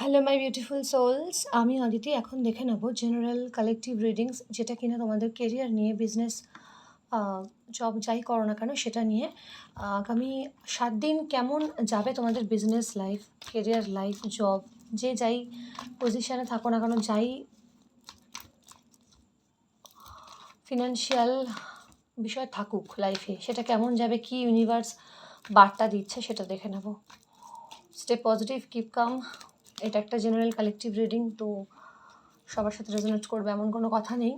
Hello my beautiful sols আমি অদিতি এখন দেখে নেব জেনারেল কালেকটিভ রিডিংস যেটা কিনা তোমাদের কেরিয়ার নিয়ে বিজনেস জব যাই করো না কেন সেটা নিয়ে। আগামী সাত দিন কেমন যাবে তোমাদের business life career life job যে যাই পজিশানে থাকো না কেন, যাই ফিনান্সিয়াল বিষয় থাকুক লাইফে সেটা কেমন যাবে, কি ইউনিভার্স বার্তা দিচ্ছে সেটা দেখে নেব। স্টে পজিটিভ কিপ কাম এটা একটা জেনারেল কালেকটিভ রিডিং তো সবার সাথে রেজোনেট করবে এমন কোনো কথা নেই।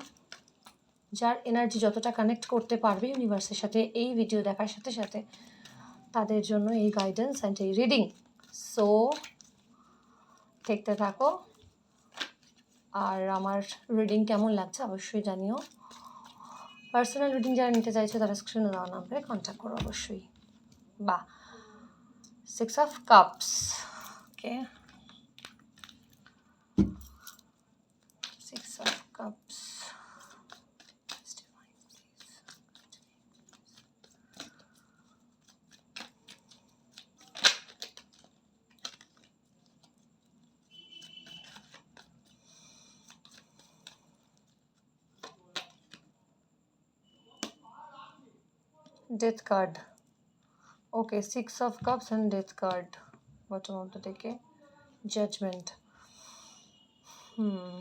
যার এনার্জি যতটা কানেক্ট করতে পারবে ইউনিভার্সের সাথে, এই ভিডিও দেখার সাথে সাথে তাদের জন্য এই গাইডেন্স অ্যান্ড এই রিডিং সো দেখতে থাকো। আর আমার রিডিং কেমন লাগছে অবশ্যই জানিও। পার্সোনাল রিডিং যারা নিতে চাইছো, তারা স্ক্রিনে দেওয়া নাম্বারে কন্ট্যাক্ট করো অবশ্যই। বা six of cups okay Six of Cups. Divine, please. Death card. Okay, Six of Cups and Death card. Bottom of the deck. Judgment. Hmm.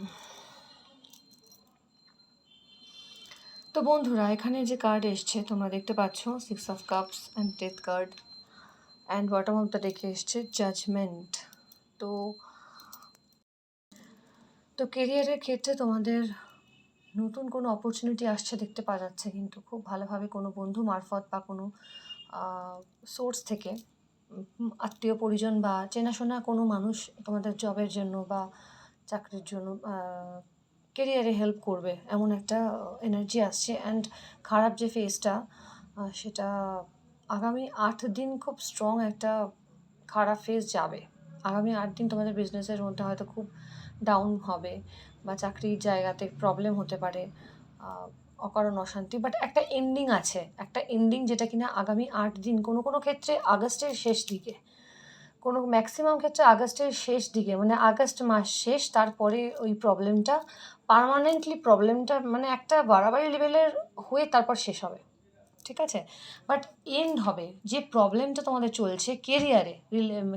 তো বন্ধুরা এখানে যে কার্ড এসছে তোমরা দেখতে পাচ্ছ six of cups and death card and bottom of the ডেকে এসছে জাজমেন্ট তো তো কেরিয়ারের ক্ষেত্রে তোমাদের নতুন কোনো অপরচুনিটি আসছে দেখতে পাওয়া যাচ্ছে কিন্তু খুব ভালোভাবে কোনো বন্ধু মারফত বা কোনো সোর্স থেকে আত্মীয় পরিজন বা চেনাশোনা কোনো মানুষ তোমাদের জবের জন্য বা চাকরির জন্য কেরিয়ারে হেল্প করবে এমন একটা এনার্জি আসছে অ্যান্ড খারাপ যে ফেসটা সেটা আগামী আট দিন খুব স্ট্রং একটা খারাপ ফেস যাবে। আগামী আট দিন তোমাদের বিজনেসের মধ্যে হয়তো খুব ডাউন হবে বা চাকরির জায়গাতে প্রবলেম হতে পারে অকারণ অশান্তি। বাট একটা এন্ডিং আছে, একটা এন্ডিং যেটা কিনা আগামী আট দিন কোনো কোনো ক্ষেত্রে আগস্টের শেষ দিকে, কোনো ম্যাক্সিমাম ক্ষেত্রে আগস্টের শেষ দিকে মানে আগস্ট মাস শেষ, তারপরে ওই প্রবলেমটা পার্মানেন্টলি প্রবলেমটা মানে একটা বাড়াবাড়ি লেভেলের হয়ে তারপর শেষ হবে। ঠিক আছে? বাট এন্ড হবে। যে প্রবলেমটা তোমাদের চলছে কেরিয়ারে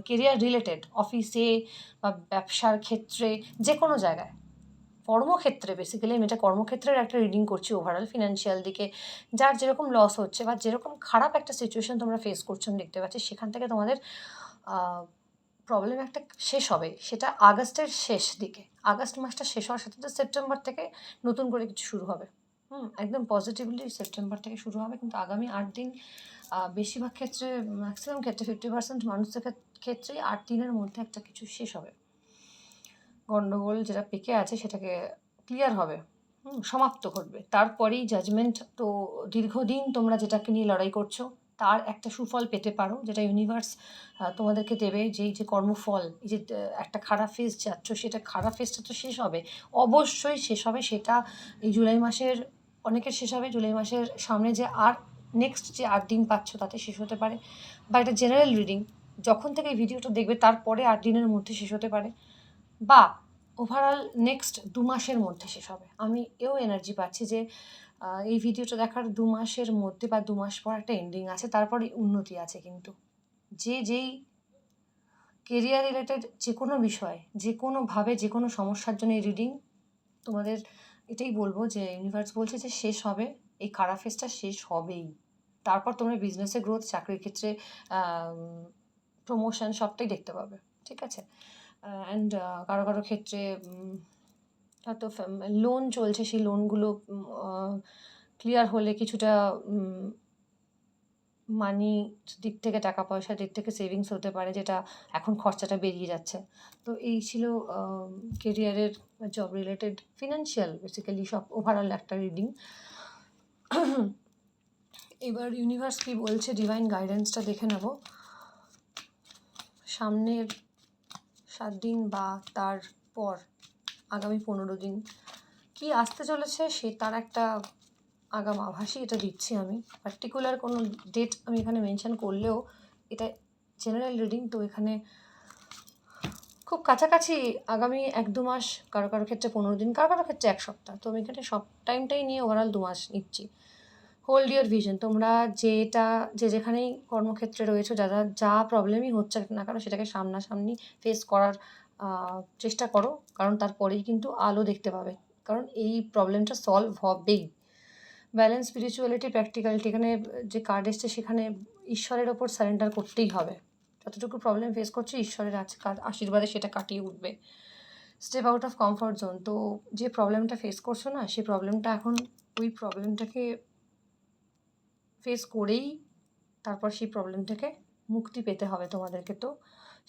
কেরিয়ার রিলেটেড অফিসে বা ব্যবসার ক্ষেত্রে, যে কোনো জায়গায়। কর্মক্ষেত্রে বেসিক্যালি আমি এটা কর্মক্ষেত্রের একটা রিডিং করছি ওভারঅল ফিনান্সিয়াল দিকে। যার যেরকম লস হচ্ছে বা যেরকম খারাপ একটা সিচুয়েশন তোমরা ফেস করছ আমি দেখতে পাচ্ছি, সেখান থেকে তোমাদের প্রবলেম একটা শেষ হবে। সেটা আগস্টের শেষ দিকে। আগস্ট মাসটা শেষ হওয়ার সাথে সাথে সেপ্টেম্বর থেকে নতুন করে কিছু শুরু হবে। হুম, একদম পজিটিভলি সেপ্টেম্বর থেকে শুরু হবে, কিন্তু আগামী আট দিন বেশিরভাগ ক্ষেত্রে ম্যাক্সিমাম ক্ষেত্রে ফিফটি পার্সেন্ট মানুষের ক্ষেত- ক্ষেত্রেই আট দিনের মধ্যে একটা কিছু শেষ হবে। গণ্ডগোল যেটা পেকে আছে সেটাকে ক্লিয়ার হবে সমাপ্ত ঘটবে। তারপরেই জাজমেন্ট তো দীর্ঘদিন তোমরা যেটাকে নিয়ে লড়াই করছ, তার একটা সুফল পেতে পারো, যেটা ইউনিভার্স তোমাদেরকে দেবে যেই যে কর্মফল, এই যে একটা খারাপ ফেজ যাচ্ছ, সেটা খারাপ ফেজটা তো শেষ হবে, অবশ্যই শেষ হবে, সেটা এই জুলাই মাসের অনেকের শেষ হবে জুলাই মাসের সামনে যে আর নেক্সট যে আট দিন পাচ্ছ তাতে শেষ হতে পারে। বা এটা জেনারেল রিডিং যখন থেকে ভিডিওটা দেখবে তারপরে আট দিনের মধ্যে শেষ হতে পারে। বা ওভারঅল নেক্সট দু মাসের মধ্যে শেষ হবে। আমি এও এনার্জি পাচ্ছি যে এই ভিডিওটা দেখার দু মাসের মধ্যে বা দু মাস পর একটা এন্ডিং আছে, তারপরে উন্নতি আছে কিন্তু। যে যেই কেরিয়ার রিলেটেড যে কোনো বিষয়, যে কোনোভাবে যে কোনো সমস্যার জন্য এই রিডিং তোমাদের এটাই বলব যে ইউনিভার্স বলছে যে শেষ হবে। এই খারাপ ফেসটা শেষ হবেই। তারপর তোমরা বিজনেসে গ্রোথ চাকরির ক্ষেত্রে প্রমোশন সবটাই দেখতে পাবে। ঠিক আছে? অ্যান্ড কারও কারও ক্ষেত্রে হয়তো লোন চলছে, সেই লোনগুলো ক্লিয়ার হলে কিছুটা মানি দিক থেকে টাকা পয়সার দিক থেকে সেভিংস হতে পারে, যেটা এখন খরচাটা বেরিয়ে যাচ্ছে। তো এই ছিল কেরিয়ারের জব রিলেটেড ফিনান্সিয়াল বেসিক্যালি সব ওভারঅল একটা রিডিং এবার ইউনিভার্স কি বলছে ডিভাইন গাইডেন্সটা দেখে নেব। সামনের সাত দিন বা তার পর, আগামী পনেরো দিন, কি আসতে চলেছে সে তার একটা আগাম আভাসই এটা দিচ্ছি আমি। পার্টিকুলার কোনো ডেট আমি এখানে মেনশন করলেও এটা জেনারেল রিডিং তো এখানে খুব কাছাকাছি আগামী এক দু মাস কারও কারও ক্ষেত্রে পনেরো দিন, কারও কারও ক্ষেত্রে এক সপ্তাহ। তো আমি এখানে সব টাইমটাই নিয়ে ওভারঅল দু মাস নিচ্ছি। হোল্ড ইয়ার ভিশন তোমরা যেটা, যে যেখানেই কর্মক্ষেত্রে রয়েছো, যা যা যা প্রবলেমই হচ্ছে না কেন, সেটাকে সামনাসামনি ফেস করার চেষ্টা করো। কারণ তারপরেই কিন্তু আলো দেখতে পাবে। কারণ এই প্রবলেমটা সলভ হবেই। ব্যালেন্স স্পিরিচুয়ালিটি প্র্যাকটিক্যালিটি এখানে যে কার্ড এসছে, সেখানে ঈশ্বরের ওপর সারেন্ডার করতেই হবে। যতটুকু প্রবলেম ফেস করছ, ঈশ্বরের আশীর্বাদে সেটা কাটিয়ে উঠবে। Step out of comfort zone তো যে প্রবলেমটা ফেস করছ না সেই প্রবলেমটা এখন ওই প্রবলেমটাকে ফেস করেই তারপর সেই প্রবলেম থেকে মুক্তি পেতে হবে তোমাদেরকে। তো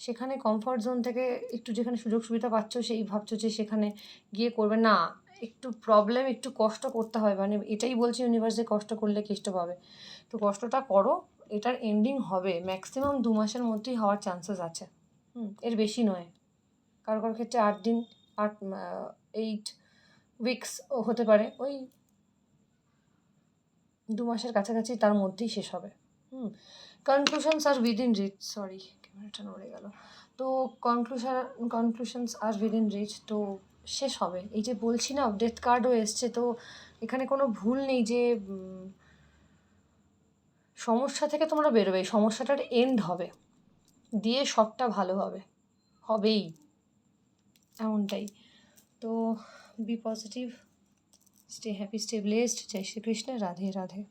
সেখানে কমফর্ট জোন থেকে একটু যেখানে সুযোগ সুবিধা পাচ্ছ, সেই ভাবছ যে সেখানে গিয়ে করবে। না একটু প্রবলেম একটু কষ্ট করতে হয়। মানে এটাই বলছি ইউনিভার্সে কষ্ট করলে কেষ্ট পাবে। তো কষ্টটা করো, এটার এন্ডিং হবে। ম্যাক্সিমাম দু মাসের মধ্যেই হওয়ার চান্সেস আছে। হুম, এর বেশি নয়। কারও কারও ক্ষেত্রে আট দিন, আট এইট উইকস হতে পারে। ওই দু মাসের কাছাকাছি তার মধ্যেই শেষ হবে। হুম conclusions are within reach sorry ক্যামেরাটা নড়ে গেল। তো conclusion conclusions are within reach তো শেষ হবে। এই যে বলছি না ডেথ কার্ডও এসছে, তো এখানে কোনো ভুল নেই যে সমস্যা থেকে তোমরা বেরোবে, সমস্যাটার এন্ড হবে। দিয়ে সবটা ভালো হবে। হবেই। এমনটাই। তো be positive stay happy stay blessed Joy Shrikrishna, Radhe Radhe.